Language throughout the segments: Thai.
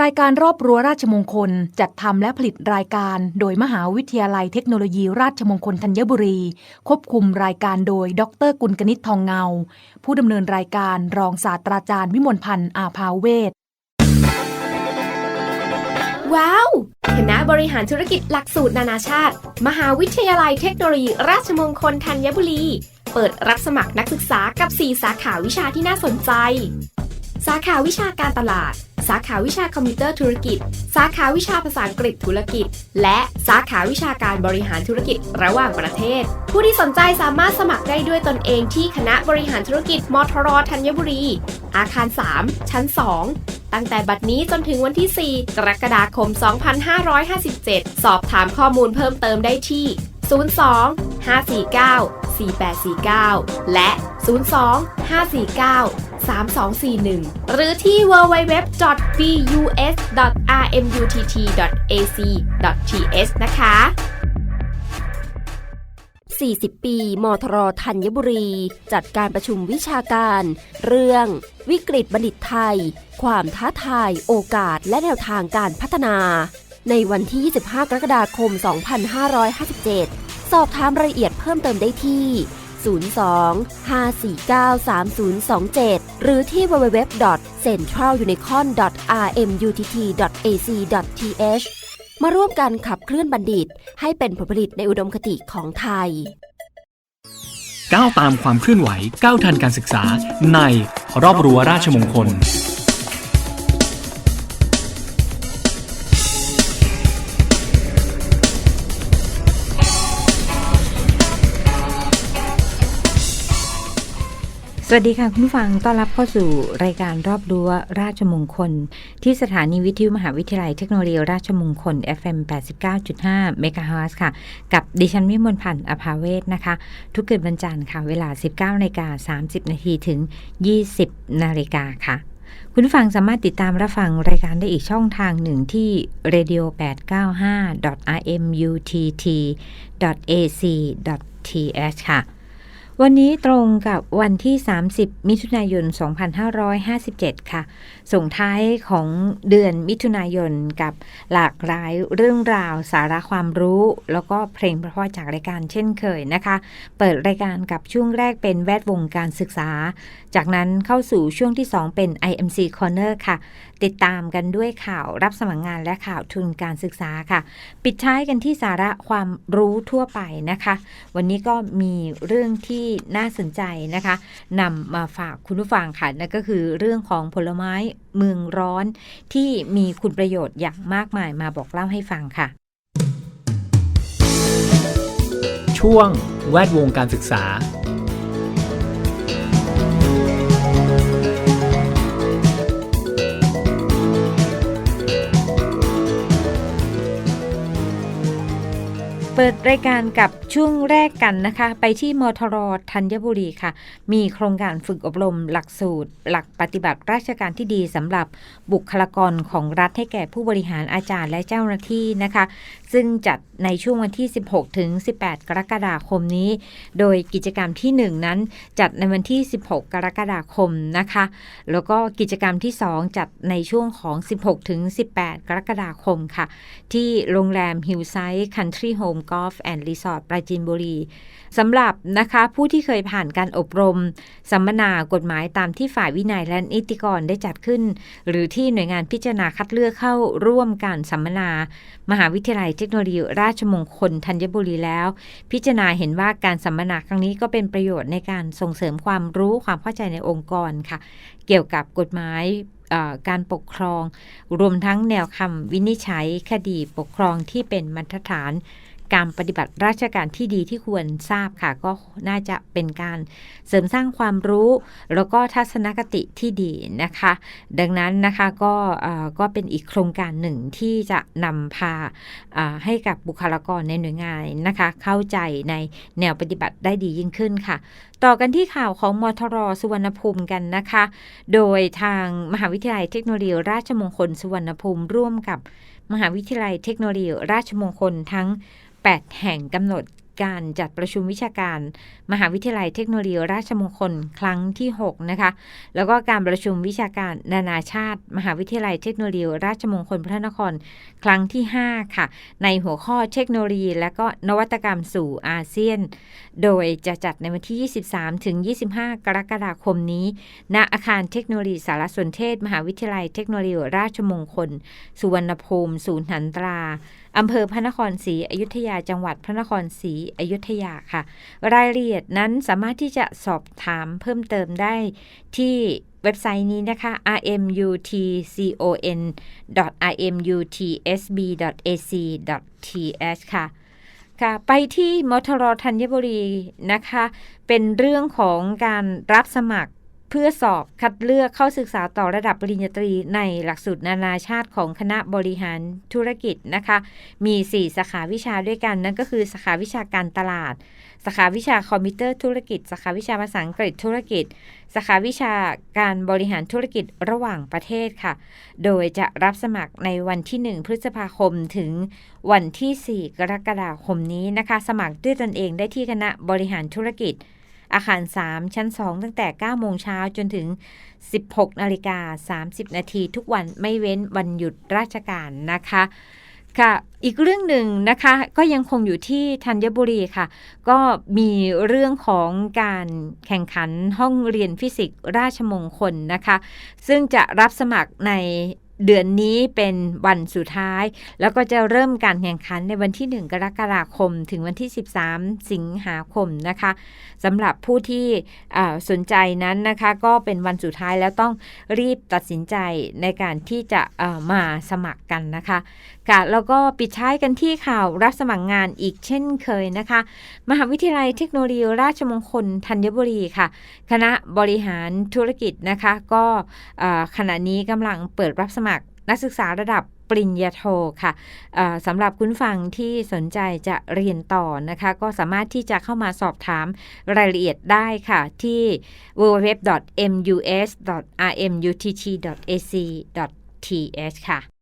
รายการรอบรั้วราชมงคล จัดทำและผลิตรายการโดยมหาวิทยาลัยเทคโนโลยีราชมงคลธัญบุรี ควบคุมรายการโดย ดรกุลกนิษฐ์ทองเงา ผู้ดำเนินรายการรองศาสตราจารย์วิมลพันธ์อาภาเวศว้าว คณะบริหารธุรกิจหลักสูตรนานาชาติ มหาวิทยาลัยเทคโนโลยีราชมงคลธัญบุรี เปิดรับสมัครนักศึกษากับ 4 สาขาวิชาที่น่าสนใจ สาขาวิชาการตลาด สาขาวิชาคอมพิวเตอร์ธุรกิจ สาขาวิชาภาษาอังกฤษธุรกิจ และสาขาวิชาการบริหารธุรกิจระหว่างประเทศ ผู้ที่สนใจสามารถสมัครได้ด้วยตนเองที่คณะบริหารธุรกิจมทรธัญบุรี อาคาร 3 ชั้น 2 ตั้งแต่บัดนี้จนถึงวันที่ 4 กรกฎาคม 2557 สอบถามข้อมูลเพิ่มเติมได้ที่ 02 549 4849 และ 02 549 3241 หรือที่ www.bus.rmutt.ac.th นะคะ 40 ปี มทรธัญบุรี จัดการประชุมวิชาการ เรื่องวิกฤตบัณฑิตไทย ความท้าทาย โอกาส และแนวทางการพัฒนา ในวันที่ 25 กรกฎาคม 2557 สอบถามรายละเอียดเพิ่มเติมได้ที่ 02-549-3027 หรือที่ www.centralunicorn.rmutt.ac.th มาร่วมกันขับเคลื่อนบัณฑิต ให้เป็นผลผลิตในอุดมคติของไทย ก้าวตามความเคลื่อนไหวก้าวทันการศึกษาในรอบรั้วราชมงคล วัสดีค่ะ คุณผู้ฟังต้อนรับเข้าสู่รายการรอบรั้วราชมงคล ที่สถานีวิทยุมหาวิทยาลัยเทคโนโลยีราชมงคล FM 89.5 เมกะเฮิรตซ์ค่ะ กับดิฉันวิมลพันธ์อภาเวศนะคะ ทุกเกิดวันจันทร์ค่ะ เวลา 19นาฬิกา30 นาทีถึง 20นาฬิกาค่ะคุณฟังสามารถติดตามรับฟังรายการได้อีกช่องทางหนึ่งที่ radio895.rmutt.ac.th ค่ะ วันนี้ตรงกับวันที่ 30 มิถุนายน 2557 ค่ะ ส่งท้ายของเดือนมิถุนายนกับหลากหลายเรื่องราวสาระความรู้ แล้วก็เพลงเพราะๆจากรายการเช่นเคยนะคะ เปิดรายการกับช่วงแรกเป็นแวดวงการศึกษา จากนั้นเข้าสู่ช่วงที่ 2 เป็น IMC Corner ค่ะ ติดตามกันด้วยข่าวรับสมัครงานและข่าวทุนการศึกษาค่ะ ปิดท้ายกันที่สาระความรู้ทั่วไปนะคะ วันนี้ก็มีเรื่องที่ที่น่าสนใจนะคะนำมาฝากคุณผู้ฟังค่ะนั่นก็คือเรื่องของผลไม้เมืองร้อน ที่มีคุณประโยชน์อย่างมากมายมาบอกเล่าให้ฟังค่ะ ช่วงแวดวงการศึกษา เปิดรายการกับช่วงแรกกันนะคะ ไปที่มทรธัญบุรีค่ะ มีโครงการฝึกอบรมหลักสูตร หลักปฏิบัติราชการที่ดีสำหรับบุคลากรของรัฐให้แก่ผู้บริหารอาจารย์และเจ้าหน้าที่นะคะ ซึ่งจัดในช่วงวันที่ 16 ถึง 18 กรกฎาคมนี้ โดยกิจกรรมที่ 1 นั้นจัดในวันที่ 16 กรกฎาคมนะคะ แล้วก็กิจกรรมที่ 2 จัดในช่วงของ 16 ถึง 18 กรกฎาคมค่ะ ที่โรงแรมฮิลไซด์คันทรีโฮมกอล์ฟแอนด์รีสอร์ทปราจีนบุรีสำหรับนะคะผู้ที่เคยผ่านการอบรม สัมมนากฎหมายตามที่ฝ่ายวินัยและนิติกรได้จัดขึ้น หรือที่หน่วยงานพิจารณาคัดเลือกเข้าร่วมการสัมมนา มหาวิทยาลัยเทคโนโลยีราชมงคลธัญบุรีแล้ว พิจารณาเห็นว่าการสัมมนาครั้งนี้ก็เป็นประโยชน์ในการส่งเสริมความรู้ความเข้าใจในองค์กรค่ะ เกี่ยวกับกฎหมายการปกครอง รวมทั้งแนวคำวินิจฉัยคดีปกครองที่เป็นมาตรฐาน การปฏิบัติราชการที่ดีที่ควรทราบค่ะ ก็น่าจะเป็นการเสริมสร้างความรู้ แล้วก็ทัศนคติที่ดีนะคะ ดังนั้นนะคะก็ก็เป็นอีกโครงการหนึ่งที่จะนำพาให้กับบุคลากรในหน่วยงานนะคะ เข้าใจในแนวปฏิบัติได้ดียิ่งขึ้นค่ะ ต่อกันที่ข่าวของมทรสุวรรณภูมิกันนะคะ โดยทางมหาวิทยาลัยเทคโนโลยีราชมงคลสุวรรณภูมิร่วมกับมหาวิทยาลัยเทคโนโลยีราชมงคลทั้ง 8 แห่งกำหนดการจัดประชุมวิชาการ มหาวิทยาลัยเทคโนโลยีราชมงคลครั้งที่ 6 นะคะ แล้วก็การประชุมวิชาการนานาชาติ มหาวิทยาลัยเทคโนโลยีราชมงคลพระนครครั้งที่ 5 ค่ะ ในหัวข้อเทคโนโลยี และก็นวัตกรรมสู่อาเซียน โดยจะจัดในวันที่ 23 ถึง 25 กรกฎาคมนี้ ณ อาคารเทคโนโลยีสารสนเทศ มหาวิทยาลัยเทคโนโลยีราชมงคล สุวรรณภูมิ ศูนย์หันตรา อำเภอพระนครศรีอยุธยา จังหวัดพระนครศรีอยุธยาค่ะ รายละเอียดนั้นสามารถที่จะสอบถามเพิ่มเติมได้ที่เว็บไซต์นี้นะคะ rmutcon.rmutsb.ac.th ค่ะ ค่ะไปที่มทรธัญบุรีนะคะ เป็นเรื่องของการรับสมัครเพื่อสอบคัดเลือกเข้าศึกษาต่อระดับปริญญาตรีในหลักสูตรนานาชาติของคณะบริหารธุรกิจนะคะ มี 4 สาขาวิชาด้วยกัน นั่นก็คือสาขาวิชาการตลาด สาขาวิชาคอมพิวเตอร์ธุรกิจ สาขาวิชาภาษาอังกฤษธุรกิจ สาขาวิชาการบริหารธุรกิจระหว่างประเทศค่ะ โดยจะรับสมัครในวันที่ 1 พฤษภาคมถึงวันที่ 4 กรกฎาคมนี้นะคะ สมัครด้วยตนเองได้ที่คณะบริหารธุรกิจ อาคาร 3 ชั้น 2 ตั้งแต่ 9 โมงเช้าจนถึง 16 นาฬิกา 30 นาทีทุกวันไม่เว้นวันหยุดราชการนะคะ ค่ะ อีกเรื่องหนึ่งนะคะ ก็ยังคงอยู่ที่ธัญบุรีค่ะ ก็มีเรื่องของการแข่งขันห้องเรียนฟิสิกส์ราชมงคลนะคะ ซึ่งจะรับสมัครในเดือนนี้เป็นวันสุดท้าย แล้วก็จะเริ่มการแข่งขันในวันที่ 1 กรกฎาคม ถึงวันที่ 13 สิงหาคมนะคะสำหรับผู้ที่สนใจนั้นนะคะก็เป็นวันสุดท้ายแล้วต้องรีบตัดสินใจในการที่จะมาสมัครกันนะคะค่ะ แล้วก็ปิดท้ายกันที่ข่าวรับสมัครงานอีกเช่นเคยนะคะ มหาวิทยาลัยเทคโนโลยีราชมงคลธัญบุรีค่ะ คณะบริหารธุรกิจนะคะ ก็ขณะนี้กำลังเปิดรับสมัครนักศึกษาระดับปริญญาโทค่ะสำหรับคุณฟังที่สนใจจะเรียนต่อนะคะ ก็สามารถที่จะเข้ามาสอบถามรายละเอียดได้ค่ะ ที่ www.mus.rmutt.ac.th ค่ะ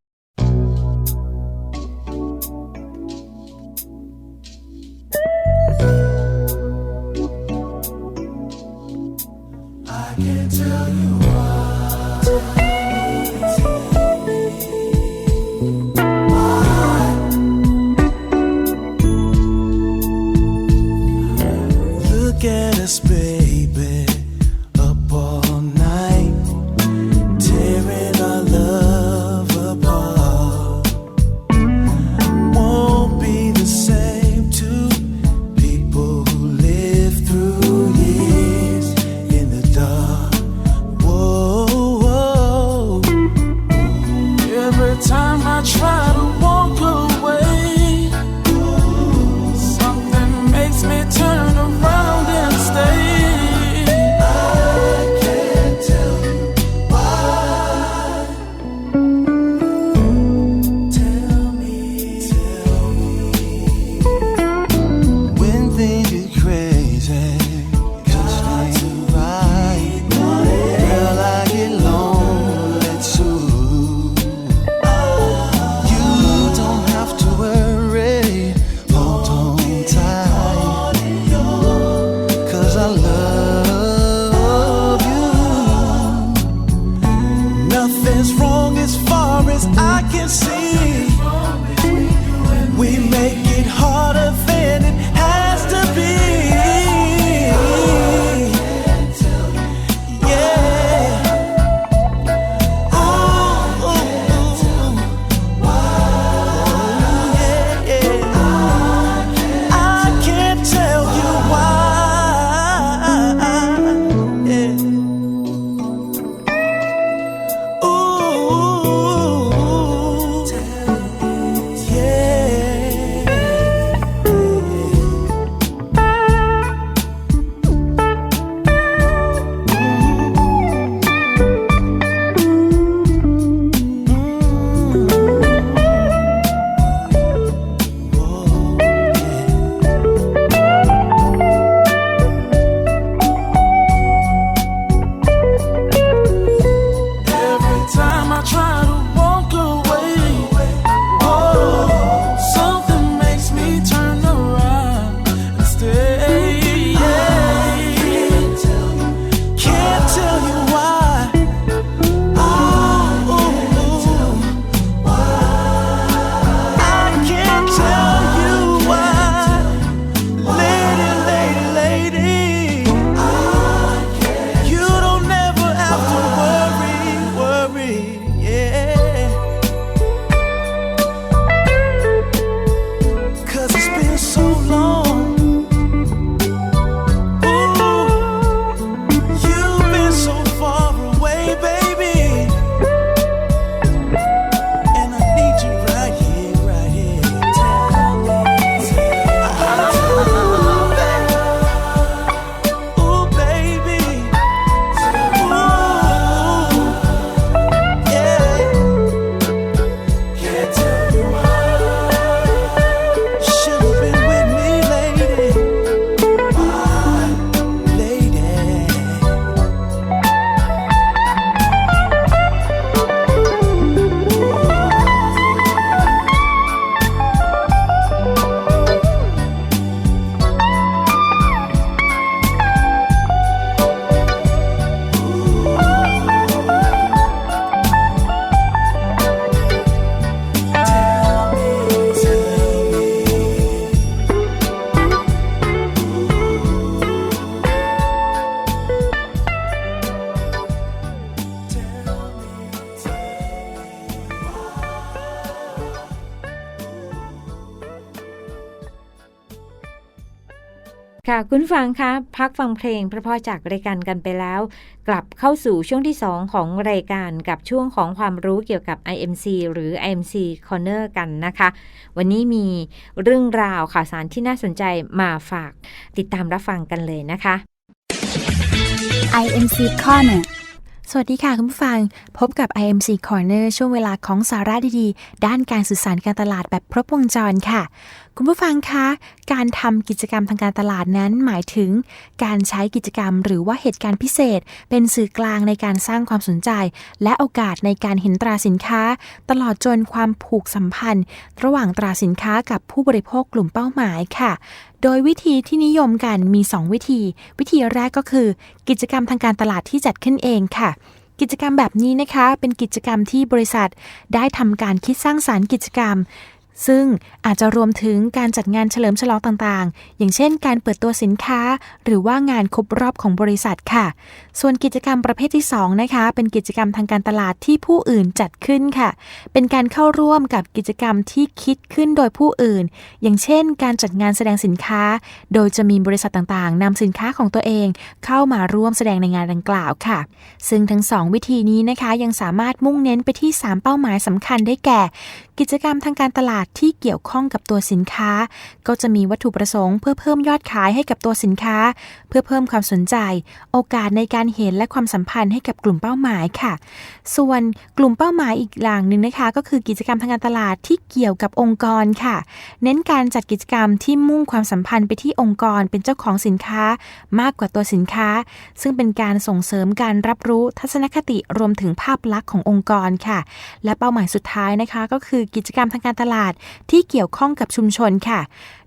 Look at us, ค่ะคุณฟังคะพักฟังเพลงพระพ่อจากรายการกันไปแล้ว กลับเข้าสู่ช่วงที่ 2 ของรายการกับช่วงของความรู้เกี่ยวกับ IMC หรือ IMC Corner กันนะคะ วันนี้มีเรื่องราวข่าวสารที่น่าสนใจมาฝากติดตามรับฟังกันเลยนะคะ IMC Corner สวัสดีค่ะคุณผู้ฟัง พบกับ IMC Corner ช่วงเวลาของสาระดีๆ ด้านการสื่อสารการตลาดแบบครบวงจรค่ะ คุณผู้ฟังคะ การทำกิจกรรมทางการตลาดนั้นหมายถึง การใช้กิจกรรมหรือว่าเหตุการณ์พิเศษ เป็นสื่อกลางในการสร้างความสนใจ และโอกาสในการเห็นตราสินค้า ตลอดจนความผูกสัมพันธ์ ระหว่างตราสินค้ากับผู้บริโภคกลุ่มเป้าหมายค่ะ โดยวิธีที่นิยมกันมี 2 วิธี วิธีแรกก็คือ กิจกรรมทางการตลาดที่จัดขึ้นเองค่ะ กิจกรรมแบบนี้นะคะ เป็นกิจกรรมที่บริษัทได้ทำการคิดสร้างสารรค์กิจกรรม ซึ่งอาจจะรวมถึงการจัดงานเฉลิมฉลองต่างๆ อย่างเช่นการเปิดตัวสินค้า หรือว่างานครบรอบของบริษัทค่ะ ส่วนกิจกรรมประเภทที่ 2 นะคะ เป็นกิจกรรมทางการตลาดที่ผู้อื่นจัดขึ้นค่ะ เป็นการเข้าร่วมกับกิจกรรมที่คิดขึ้นโดยผู้อื่น อย่างเช่น การจัดงานแสดงสินค้า โดยจะมีบริษัทต่างๆนำสินค้าของตัวเอง เข้ามาร่วมแสดงในงานดังกล่าวค่ะ ซึ่งทั้งสองวิธีนี้นะคะยังสามารถมุ่งเน้นไปที่ 3 เป้าหมายสำคัญได้แก่ กิจกรรมทางการตลาดที่เกี่ยวข้องกับตัวสินค้า ก็จะมีวัตถุประสงค์เพื่อเพิ่มยอดขายให้กับตัวสินค้า เพื่อเพิ่มความสนใจ โอกาสในการเห็นและความสัมพันธ์ให้กับกลุ่มเป้าหมายค่ะ ส่วนกลุ่มเป้าหมายอีกอย่างหนึ่งนะคะ ก็คือกิจกรรมทางการตลาดที่เกี่ยวกับองค์กรค่ะ เน้นการจัดกิจกรรมที่มุ่งความสัมพันธ์ไปที่องค์กรเป็นเจ้าของสินค้ามากกว่าตัวสินค้า ซึ่งเป็นการส่งเสริมการรับรู้ทัศนคติรวมถึงภาพลักษณ์ขององค์กรค่ะ และเป้าหมายสุดท้ายนะคะ ก็คือกิจกรรมทางการตลาดที่เกี่ยวข้องกับชุมชนค่ะ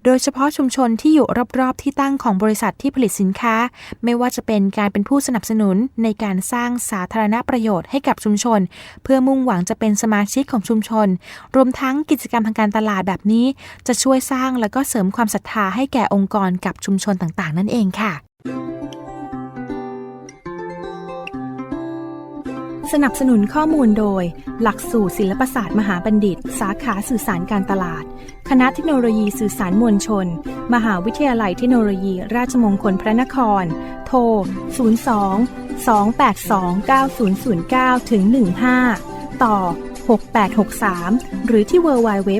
โดยเฉพาะชุมชนที่อยู่รอบๆ ที่ตั้งของบริษัทที่ผลิตสินค้า ไม่ว่าจะเป็นการเป็นผู้สนับสนุนในการสร้างสาธารณประโยชน์ให้กับชุมชน เพื่อมุ่งหวังจะเป็นสมาชิกของชุมชน รวมทั้งกิจกรรมทางการตลาดแบบนี้ จะช่วยสร้างและก็เสริมความศรัทธาให้แก่องค์กรกับชุมชนต่างๆ นั่นเองค่ะ สนับสนุนข้อมูลโดย หลักสูตรศิลปศาสตร์มหาบัณฑิต สาขาสื่อสารการตลาด คณะเทคโนโลยีสื่อสารมวลชน มหาวิทยาลัยเทคโนโลยี ราชมงคลพระนคร โทร 02 282 9009ถึง15 ต่อ 6863 หรือที่ www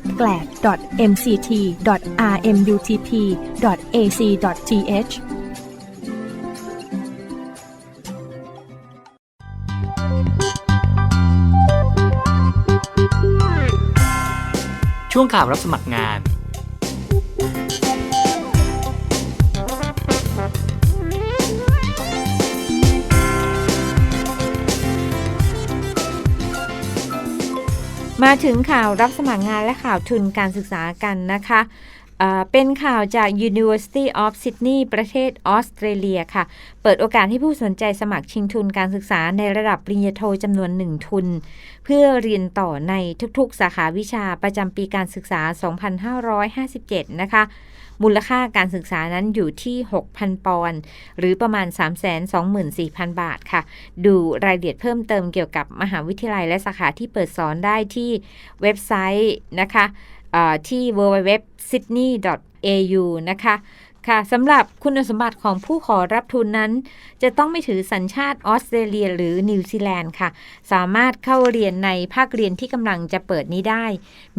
ช่วงข่าวรับสมัครงาน มาถึงข่าวรับสมัครงานและข่าวทุนการศึกษากันนะคะเป็นข่าวจาก University of Sydney ประเทศออสเตรเลียค่ะ เปิดโอกาสให้ผู้สนใจสมัครชิงทุนการศึกษาในระดับปริญญาโทจำนวนหนึ่งทุน เพื่อเรียนต่อในทุกๆ สาขาวิชาประจำปีการศึกษา 2557 นะคะ มูลค่าการศึกษานั้นอยู่ที่ 6,000 ปอนด์หรือประมาณ 324,000 บาทค่ะ ดูรายละเอียดเพิ่มเติมเกี่ยวกับมหาวิทยาลัยและสาขาที่เปิดสอนได้ที่เว็บไซต์นะคะที่ www.sydney.au นะคะ ค่ะสำหรับคุณสมบัติของผู้ขอรับทุนนั้น จะต้องไม่ถือสัญชาติออสเตรเลียหรือนิวซีแลนด์ค่ะ สามารถเข้าเรียนในภาคเรียนที่กำลังจะเปิดนี้ได้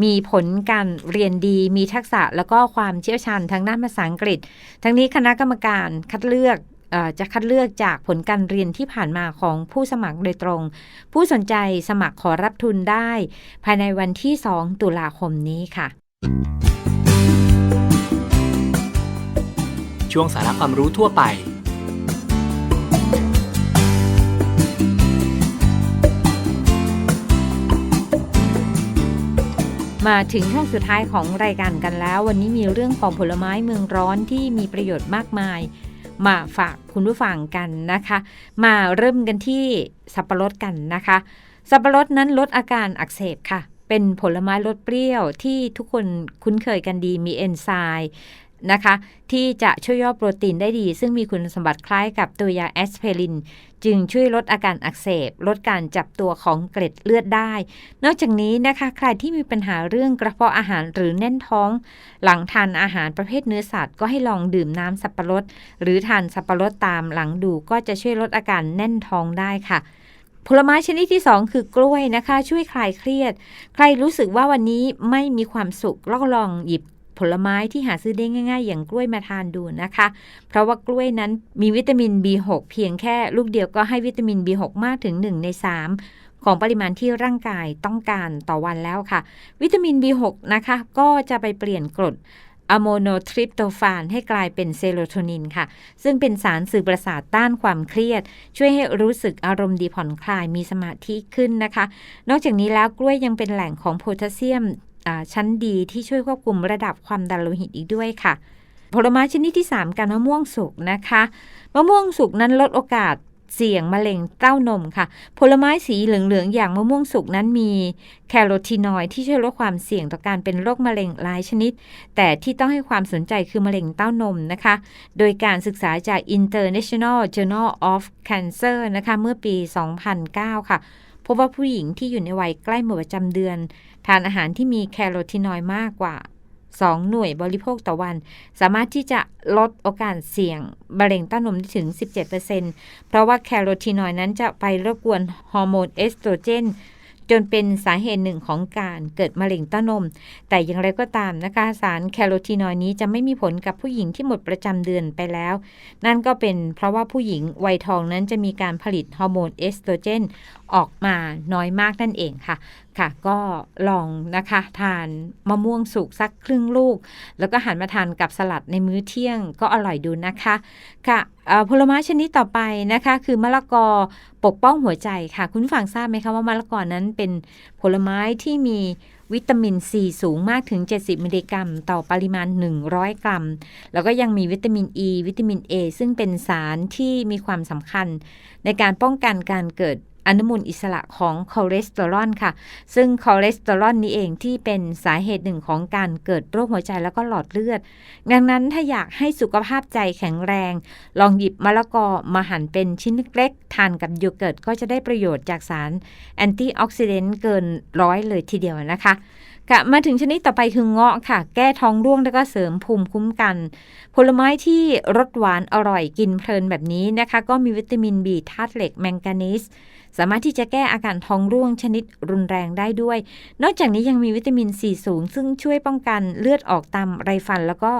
มีผลการเรียนดี มีทักษะแล้วก็ความเชี่ยวชาญทางด้านภาษาอังกฤษ ทั้งนี้คณะกรรมการคัดเลือกจะคัดเลือกจากผลการเรียนที่ผ่านมาของผู้สมัครโดยตรง ผู้สนใจสมัครขอรับทุนได้ ภายในวันที่ 2 ตุลาคมนี้ค่ะ ช่วงสาระความรู้ทั่วไป มาถึงช่วงสุดท้ายของรายการกันแล้ว วันนี้มีเรื่องของผลไม้เมืองร้อนที่มีประโยชน์มากมาย มาฝากคุณผู้ฟังกันนะคะ มาเริ่มกันที่สับปะรดกันนะคะ สับปะรดนั้นลดอาการอักเสบค่ะเป็นผลไม้รสเปรี้ยวที่ทุกคนคุ้นเคยกันดีมีเอนไซม์ นะคะ ที่จะช่วยย่อโปรตีนได้ดี ซึ่งมีคุณสมบัติคล้ายกับตัวยาแอสไพริน จึงช่วยลดอาการอักเสบ ลดการจับตัวของเกล็ดเลือดได้ นอกจากนี้นะคะ ใครที่มีปัญหาเรื่องกระเพาะอาหารหรือแน่นท้อง หลังทานอาหารประเภทเนื้อสัตว์ก็ให้ลองดื่มน้ำสับปะรด หรือทานสับปะรดตามหลังดูก็จะช่วยลดอาการแน่นท้องได้ค่ะผลไม้ชนิดที่ 2 คือกล้วยนะคะ ช่วยคลายเครียด ใครรู้สึกว่าวันนี้ไม่มีความสุขลองหยิบ ผลไม้ที่หาซื้อได้ง่าย ๆ อย่างกล้วยมาทานดูนะคะ เพราะว่ากล้วยนั้นมีวิตามิน B6 เพียงแค่ลูกเดียวก็ให้วิตามิน B6 มากถึง 1 ใน 3ของปริมาณที่ร่างกายต้องการต่อวันแล้วค่ะ วิตามิน B6 นะคะ ก็จะไปเปลี่ยนกรดอะโมโนทริปโตฟานให้กลายเป็นเซโรโทนินค่ะ ซึ่งเป็นสารสื่อประสาทต้านความเครียด ช่วยให้รู้สึกอารมณ์ดีผ่อนคลายมีสมาธิขึ้นนะคะ นอกจากนี้แล้วกล้วยยังเป็นแหล่งของโพแทสเซียม ชั้นดีที่ช่วยควบคุมระดับความดันโลหิตอีกด้วยค่ะ ผลไม้ชนิดที่ 3การมะม่วงสุกนะคะมะม่วงสุกนั้นลดโอกาสเสี่ยงมะเร็งเต้านมค่ะ ผลไม้สีเหลือง ๆ อย่างมะม่วงสุกนั้นมีแคโรทีนอยด์ที่ช่วยลดความเสี่ยงต่อการเป็นโรคมะเร็งหลายชนิด แต่ที่ต้องให้ความสนใจคือมะเร็งเต้านมนะคะ โดยการศึกษาจาก International Journal of Cancer นะคะ เมื่อปี 2009 ค่ะ พบว่าผู้หญิงที่อยู่ในวัยใกล้หมดประจำเดือน ทานอาหารที่มีแคโรทีนอยด์มากกว่า 2 หน่วยบริโภคต่อวัน สามารถที่จะลดโอกาสเสี่ยงมะเร็งเต้านมได้ถึง 17%เพราะว่าแคโรทีนอยด์นั้นจะไปรบกวนฮอร์โมนเอสโตรเจน จนเป็นสาเหตุหนึ่งของการเกิดมะเร็งเต้านม แต่อย่างไรก็ตามนะคะสารแคโรทีนอยด์นี้จะไม่มีผลกับผู้หญิงที่หมดประจำเดือนไปแล้ว นั่นก็เป็นเพราะว่าผู้หญิงวัยทองนั้นจะมีการผลิตฮอร์โมนเอสโตรเจนออกมาน้อยมากนั่นเองค่ะ ค่ะ ก็ลองนะคะทานมะม่วงสุกสักครึ่งลูก แล้วก็หันมาทานกับสลัดในมื้อเที่ยงก็อร่อยดูนะคะค่ะผลไม้ชนิดต่อไปนะคะ คือมะละกอปกป้องหัวใจค่ะ คุณฟังทราบไหมคะว่ามะละกอนั้นเป็นผลไม้ที่มีวิตามินซีสูงมากถึง 70 มิลลิกรัม ต่อปริมาณ 100 กรัม แล้วก็ยังมีวิตามินอ e, ีวิตามิน A ซึ่งเป็นสารที่มีความสำคัญ ในการป้องกันการเกิด อนุมูลอิสระของคอเลสเตอรอลค่ะ ซึ่งคอเลสเตอรอลนี้เองที่เป็นสาเหตุหนึ่งของการเกิดโรคหัวใจแล้วก็หลอดเลือด ดังนั้นถ้าอยากให้สุขภาพใจแข็งแรง ลองหยิบมะละกอมาหั่นเป็นชิ้นเล็กๆ ทานกับโยเกิร์ตก็จะได้ประโยชน์จากสารแอนตี้ออกซิเดนต์เกินร้อยเลยทีเดียวนะคะค่ะมาถึงชนิดต่อไปคือเงาะค่ะ แก้ท้องร่วงแล้วก็เสริมภูมิคุ้มกัน ผลไม้ที่รสหวานอร่อยกินเพลินแบบนี้นะคะ ก็มีวิตามิน B ธาตุเหล็กแมงกานีส สามารถที่จะแก้อาการท้องร่วงชนิดรุนแรงได้ด้วย นอกจากนี้ยังมีวิตามินซีสูง ซึ่งช่วยป้องกันเลือดออกตามไรฟันแล้วก็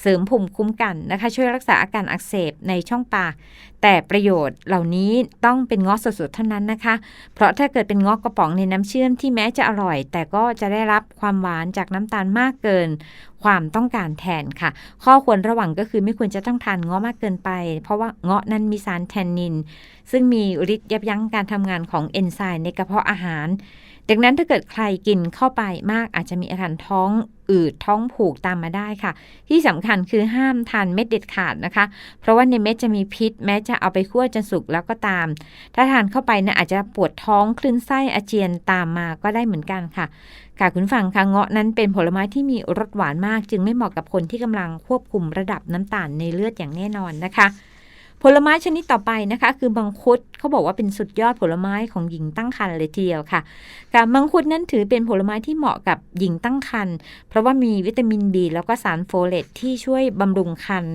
เสริมภูมิคุ้มกันนะคะ ช่วยรักษาอาการอักเสบในช่องปาก แต่ประโยชน์เหล่านี้ต้องเป็นงาะสดๆเท่านั้นนะคะ เพราะถ้าเกิดเป็นงาะกระป๋องในน้ำเชื่อมที่แม้จะอร่อย แต่ก็จะได้รับความหวานจากน้ำตาลมากเกิน ความต้องการแทนค่ะ ข้อควรระวังก็คือไม่ควรจะต้องทานงาะมากเกินไป เพราะว่าเงาะนั้นมีสารแทนนิน ซึ่งมีฤทธิ์ยับยั้งการทำงานของเอนไซม์ในกระเพาะอาหาร ดังนั้นถ้าเกิดใครกินเข้าไปมากอาจจะมีอาการท้องอืดท้องผูกตามมาได้ค่ะ ที่สำคัญคือห้ามทานเม็ดเด็ดขาดนะคะ เพราะว่าในเม็ดจะมีพิษ แม้จะเอาไปคั่วจนสุกแล้วก็ตาม ถ้าทานเข้าไปนะอาจจะปวดท้องคลื่นไส้อาเจียนตามมาก็ได้เหมือนกันค่ะค่ะคุณฟังค่ะเงาะนั้นเป็นผลไม้ที่มีรสหวานมาก จึงไม่เหมาะกับคนที่กำลังควบคุมระดับน้ำตาลในเลือดอย่างแน่นอนนะคะ ผลไม้ชนิดต่อไปนะคะ คือมังคุดเขาบอกว่าเป็นสุดยอดผลไม้ของหญิงตั้งครรภ์เลยทีเดียวค่ะกับมังคุดนั้นถือเป็นผลไม้ที่เหมาะกับหญิงตั้งครรภ์เพราะว่ามีวิตามินบีแล้วก็สารโฟเลตที่ช่วยบำรุงครรภ์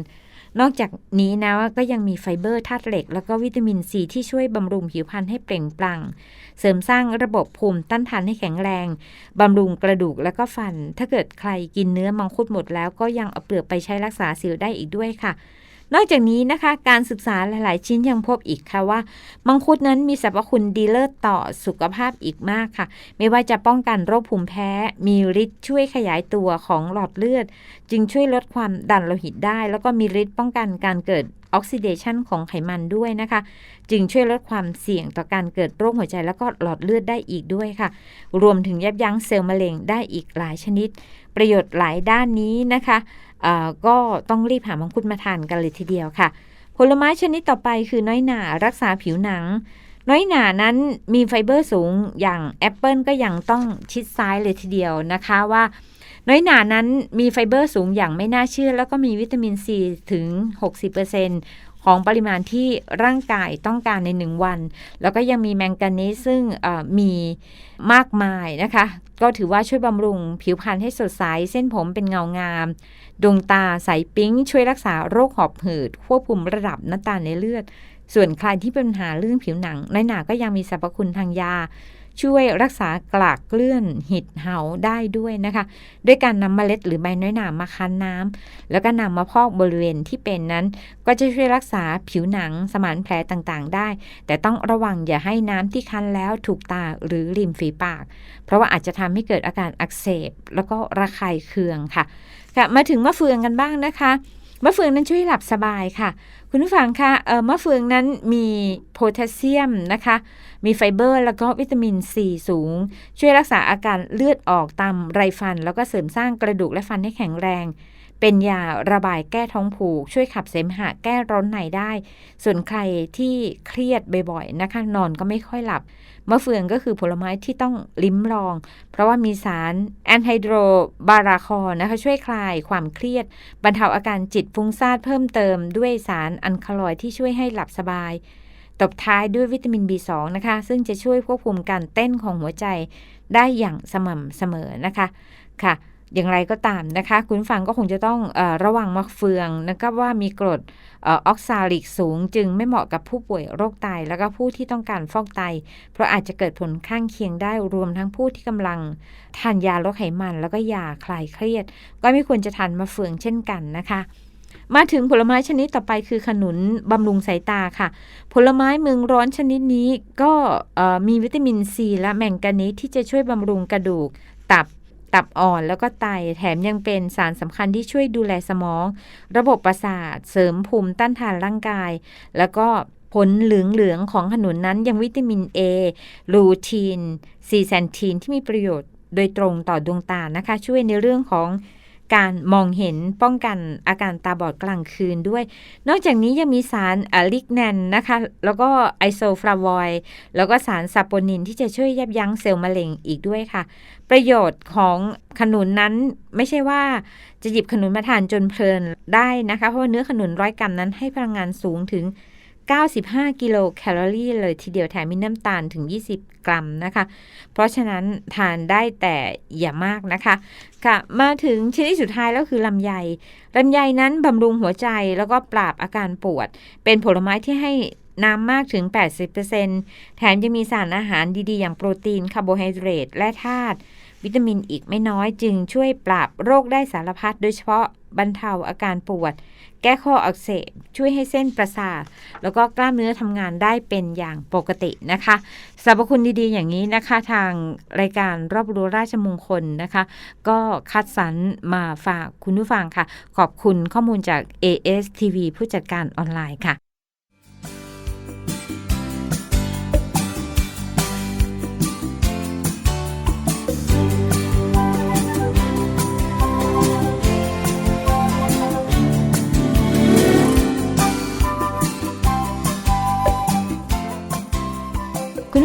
นอกจากนี้นะก็ยังมีไฟเบอร์ธาตุเหล็ก แล้วก็วิตามินซีที่ช่วยบำรุงผิวพรรณให้เปล่งปลั่ง เสริมสร้างระบบภูมิต้านทานให้แข็งแรงบำรุงกระดูกและก็ฟัน ถ้าเกิดใครกินเนื้อมังคุดหมดแล้วก็ยังเอาเปลือกไปใช้รักษาสิวได้อีกด้วยค่ะ นอกจากนี้นะคะ การศึกษาหลาย ๆ ชิ้นยังพบอีกค่ะว่า มังคุดนั้นมีสรรพคุณดีเลิศต่อสุขภาพอีกมากค่ะ ไม่ว่าจะป้องกันโรคภูมิแพ้ มีฤทธิ์ช่วยขยายตัวของหลอดเลือด จึงช่วยลดความดันโลหิตได้ แล้วก็มีฤทธิ์ป้องกันการเกิดออกซิเดชันของไขมันด้วยนะคะ จึงช่วยลดความเสี่ยงต่อการเกิดโรคหัวใจแล้วก็หลอดเลือดได้อีกด้วยค่ะ รวมถึงยับยั้งเซลล์มะเร็งได้อีกหลายชนิด ประโยชน์หลายด้านนี้นะคะ ก็ต้องรีบหามังคุดมาทานกันเลยทีเดียวค่ะ ผลไม้ชนิดต่อไปคือน้อยหนารักษาผิวหนัง น้อยหนานั้นมีไฟเบอร์สูงอย่างแอปเปิลก็ยังต้องชิดซ้ายเลยทีเดียวนะคะว่า น้อยหนานั้นมีไฟเบอร์สูงอย่างไม่น่าเชื่อ แล้วก็มีวิตามินซีถึง 60% ของปริมาณที่ร่างกายต้องการใน 1 วัน แล้วก็ยังมีแมงกานีซึ่งเอ่อมีมากมายนะคะ ก็ถือว่าช่วยบำรุงผิวพรรณให้สดใส เส้นผมเป็นเงางาม ดวงตาใสปิ๊งช่วยรักษาโรคหอบหืด ควบคุมระดับน้ำตาลในเลือด ส่วนใครที่เป็นปัญหาเรื่องผิวหนังในหนาก็ยังมีสรรพคุณทางยา ช่วยรักษากลากเกลื่อนหิดเหาได้ด้วยนะคะ ด้วยการนำเมล็ดหรือใบน้อยหนามาคั้นน้ำแล้วก็นำมาพอกบริเวณที่เป็นนั้น ก็จะช่วยรักษาผิวหนังสมานแผลต่างๆ ได้ แต่ต้องระวังอย่าให้น้ำที่คั้นแล้วถูกตาหรือริมฝีปาก เพราะว่าอาจจะทำให้เกิดอาการอักเสบ แล้วก็ระคายเคืองค่ะค่ะ มาถึงมะเฟืองกันบ้างนะคะมะเฟืองนั้นช่วยหลับสบายค่ะ คุณผู้ฟังคะเออมะเฟืองนั้นมีโพแทสเซียมนะคะ มีไฟเบอร์ แล้วก็วิตามินซีสูง ช่วยรักษาอาการเลือดออกตามไรฟัน แล้วก็เสริมสร้างกระดูกและฟันให้แข็งแรง เป็นยาระบายแก้ท้องผูก ช่วยขับเสมหะแก้ร้อนในได้ ส่วนใครที่เครียดบ่อยๆนะคะนอนก็ไม่ค่อยหลับมะเฟืองก็คือผลไม้ที่ต้องลิ้มลอง เพราะว่ามีสารแอนไฮโดรบาราคอนะคะช่วยคลายความเครียด บรรเทาอาการจิตฟุ้งซ่านเพิ่มเติมด้วยสารอันคาลอยที่ช่วยให้หลับสบายตบท้ายด้วยวิตามิน B2 นะคะ ซึ่งจะช่วยควบคุมการเต้นของหัวใจได้อย่างสม่ำเสมอนะคะค่ะ อย่างไรก็ตามนะคะ คุณฟังก็คงจะต้องอระวังมะเฟืองนะครับว่ามีกรดออกซาลิกสูง จึงไม่เหมาะกับผู้ป่วยโรคไต แล้วก็ผู้ที่ต้องการฟอกไต เพราะอาจจะเกิดผลข้างเคียงได้รวมทั้งผู้ที่กำลังทานยาลดไขมัน แล้วก็ยาคลายเครียด ก็ไม่ควรจะทานมะเฟืองเช่นกันนะคะมาถึงผลไม้ชนิดต่อไปคือขนุนบำรุงสายตาค่ะ ผลไม้เมืองร้อนชนิดนี้ก็มีวิตามินซีและแมงกานีสที่จะช่วยบำรุงกระดูก ตับ ตับอ่อนแล้วก็ไตแถมยังเป็นสารสำคัญที่ช่วยดูแลสมอง ระบบประสาท เสริมภูมิต้านทานร่างกาย แล้วก็ผลเหลืองๆของขนุนนั้นยังวิตามิน A ลูทีนซีแซนทีนที่มีประโยชน์โดยตรงต่อดวงตานะคะ ช่วยในเรื่องของ การมองเห็นป้องกันอาการตาบอดกลางคืนด้วย นอกจากนี้ยังมีสารอะลิกแนนนะคะ แล้วก็ไอโซฟลาวอยด์แล้วก็สารซาโปนินที่จะช่วยยับยั้งเซลล์มะเร็งอีกด้วยค่ะ ประโยชน์ของขนุนนั้นไม่ใช่ว่าจะหยิบขนุนมาทานจนเพลินได้นะคะ เพราะว่าเนื้อขนุนร้อยกรัมนั้นให้พลังงานสูงถึง 95 กิโลแคลอรี่เลยทีเดียวแถมมีน้ำตาลถึง 20 กรัมนะคะ เพราะฉะนั้นทานได้แต่อย่ามากนะคะ ค่ะ มาถึงชนิดสุดท้ายแล้วคือลำไยลำไยนั้นบำรุงหัวใจแล้วก็ปราบอาการปวด เป็นผลไม้ที่ให้น้ำมากถึง 80%แถมยังมีสารอาหารดีๆ อย่างโปรตีนคาร์โบไฮเดรตและธาตุวิตามินอีกไม่น้อยจึงช่วยปราบโรคได้สารพัดโดยเฉพาะ บรรเทาอาการปวด แก้ข้ออักเสบ ช่วยให้เส้นประสาท แล้วก็กล้ามเนื้อทำงานได้เป็นอย่างปกตินะคะสรรพคุณดีๆ อย่างนี้นะคะ ทางรายการรอบรู้ราชมงคลนะคะ ก็คัดสรรมาฝากคุณผู้ฟังค่ะ ขอบคุณข้อมูลจาก ASTV ผู้จัดการออนไลน์ค่ะ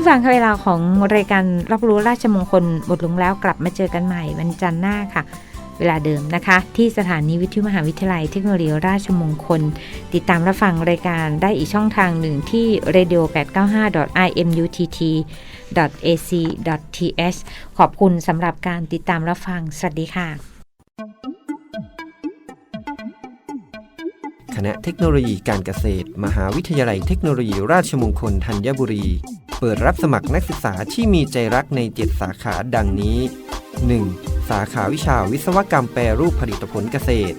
ผู้ฟังคะเวลาของรายการรับรู้ราชมงคลหมดลงแล้วกลับมาเจอกันใหม่วันจันทร์หน้าค่ะ เวลาเดิมนะคะ ที่สถานีวิทยุมหาวิทยาลัยเทคโนโลยีราชมงคล ติดตามรับฟังรายการได้อีกช่องทางหนึ่งที่ radio 895 imutt ac th ขอบคุณสำหรับการติดตามรับฟัง สวัสดีค่ะ คณะเทคโนโลยีการเกษตร มหาวิทยาลัยเทคโนโลยีราชมงคลธัญบุรี เปิดรับสมัครนักศึกษาที่มีใจรักใน 7 สาขาดังนี้ 1. สาขาวิชาวิศวกรรมแปรรูปผลิตผลเกษตร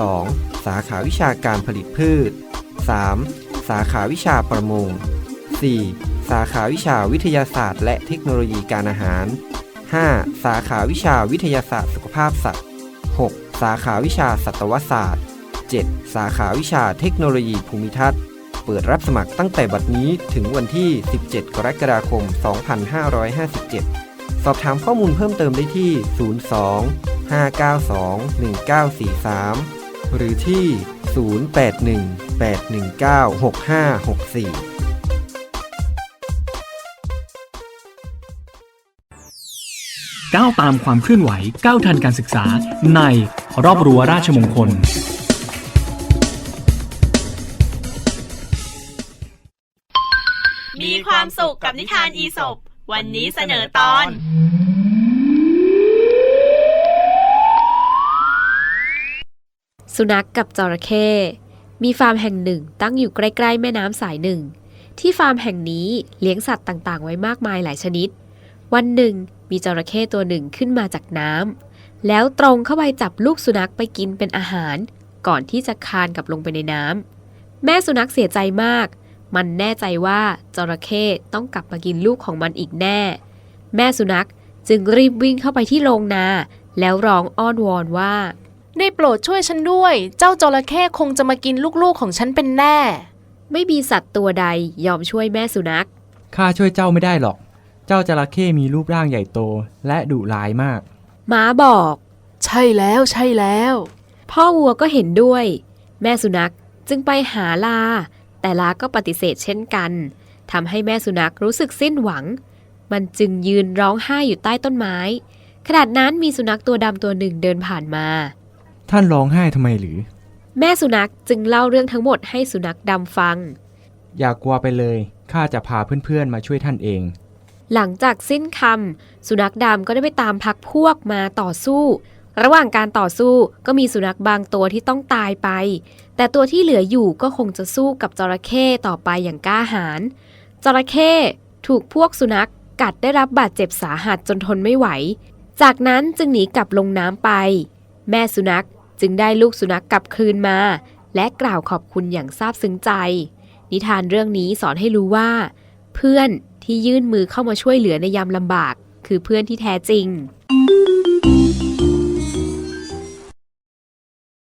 2. สาขาวิชาการผลิตพืช 3. สาขาวิชาประมง 4. สาขาวิชาวิทยาศาสตร์ และเทคโนโลยีการอาหาร 5. สาขาวิชาวิทยาศาสตร์สุขภาพสัตว์ 6. สาขาวิชาสัตวศาสตร์ 7. สาขาวิชาเทคโนโลยีภูมิทัศน์ เปิดรับสมัครตั้งแต่บัดนี้ถึงวันที่ 17 กรกฎาคม 2557 สอบถามข้อมูลเพิ่มเติมได้ที่ 02 592 1943 หรือที่ 081 819 6564ก้าวตามความเคลื่อนไหวก้าวทันการศึกษาในรอบรั้วราชมงคล มีความสุขกับนิทานอีสบวันนี้เสนอตอน สุนัขกับจระเข้มีฟาร์มแห่งหนึ่งตั้งอยู่ใกล้ ๆ แม่น้ำสายหนึ่ง ที่ฟาร์มแห่งนี้เลี้ยงสัตว์ต่างๆ ไว้มากมายหลายชนิด วันหนึ่งมีจระเข้ตัวหนึ่งขึ้นมาจากน้ำแล้วตรงเข้าไปจับลูกสุนัขไปกินเป็นอาหาร ก่อนที่จะคานกลับลงไปในน้ำแม่สุนัขเสียใจมาก มันแน่ใจว่าจระเข้ต้องกลับมากินลูกของมันอีกแน่ แม่สุนัขจึงรีบวิ่งเข้าไปที่โรงนา แล้วร้องอ้อนวอนว่า ได้โปรดช่วยฉันด้วย เจ้าจระเข้คงจะมากินลูกๆของฉันเป็นแน่ ไม่มีสัตว์ตัวใดยอมช่วยแม่สุนัข ข้าช่วยเจ้าไม่ได้หรอก เจ้าจระเข้มีรูปร่างใหญ่โตและดุร้ายมาก ม้าบอก ใช่แล้วใช่แล้ว พ่อวัวก็เห็นด้วย แม่สุนัขจึงไปหาลา แต่ลาก็ปฏิเสธเช่นกันทำให้แม่สุนัขรู้สึกสิ้นหวัง มันจึงยืนร้องไห้อยู่ใต้ต้นไม้ ขณะนั้นมีสุนัขตัวดำตัวหนึ่งเดินผ่านมา ท่านร้องไห้ทำไมหรือ แม่สุนัขจึงเล่าเรื่องทั้งหมดให้สุนัขดำฟัง อย่ากลัวไปเลยข้าจะพาเพื่อนๆมาช่วยท่านเอง หลังจากสิ้นคำสุนัขดำก็ได้ไปตามพักพวกมาต่อสู้ ระหว่างการต่อสู้ก็มีสุนัขบางตัวที่ต้องตายไป แต่ตัวที่เหลืออยู่ก็คงจะสู้กับจระเข้ต่อไปอย่างกล้าหาญจระเข้ถูกพวกสุนัขกัดได้รับบาดเจ็บสาหัสจนทนไม่ไหว จากนั้นจึงหนีกลับลงน้ำไป แม่สุนัขจึงได้ลูกสุนัขกลับคืนมา และกล่าวขอบคุณอย่างซาบซึ้งใจ นิทานเรื่องนี้สอนให้รู้ว่า เพื่อนที่ยื่นมือเข้ามาช่วยเหลือในยามลำบาก คือเพื่อนที่แท้จริง